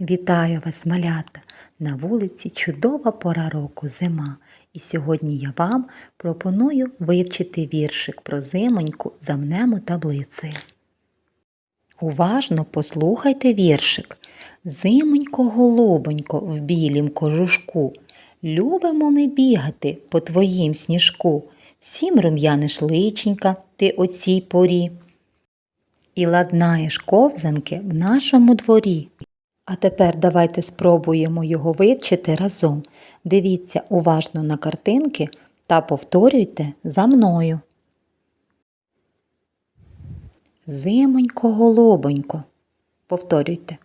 Вітаю вас, малята! На вулиці чудова пора року зима. І сьогодні я вам пропоную вивчити віршик про зимоньку замнемо таблицею. Уважно послухайте віршик. Зимонько голубонько в білім кожушку. Любимо ми бігати по твоїм сніжку. Всім рум'яниш личенька ти о цій порі. І ладнаєш ковзанки в нашому дворі. А тепер давайте спробуємо його вивчити разом. Дивіться уважно на картинки та повторюйте за мною. Зимонько голубонько. Повторюйте.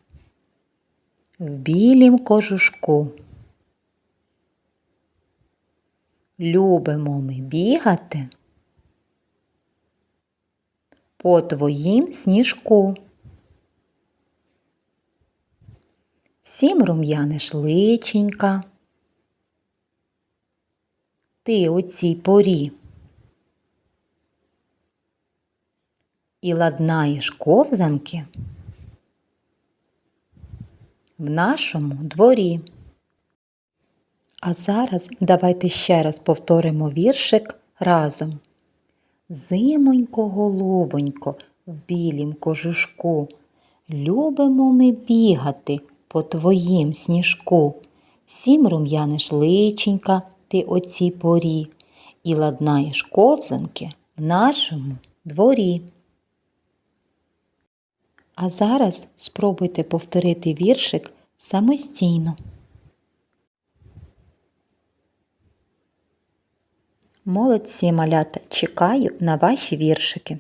В білім кожушку. Любимо ми бігати по твоїм сніжку. Всім рум'яниш личенька. Ти у цій порі. І ладнаєш ковзанки в нашому дворі. А зараз давайте ще раз повторимо віршик разом. Зимонько, голубонько, в білім кожушку. Любимо ми бігати по твоїм сніжку. Всім рум'яниш личенька ти о цій порі і ладнаєш ковзанки в нашому дворі. А зараз спробуйте повторити віршик самостійно. Молодці малята, чекаю на ваші віршики.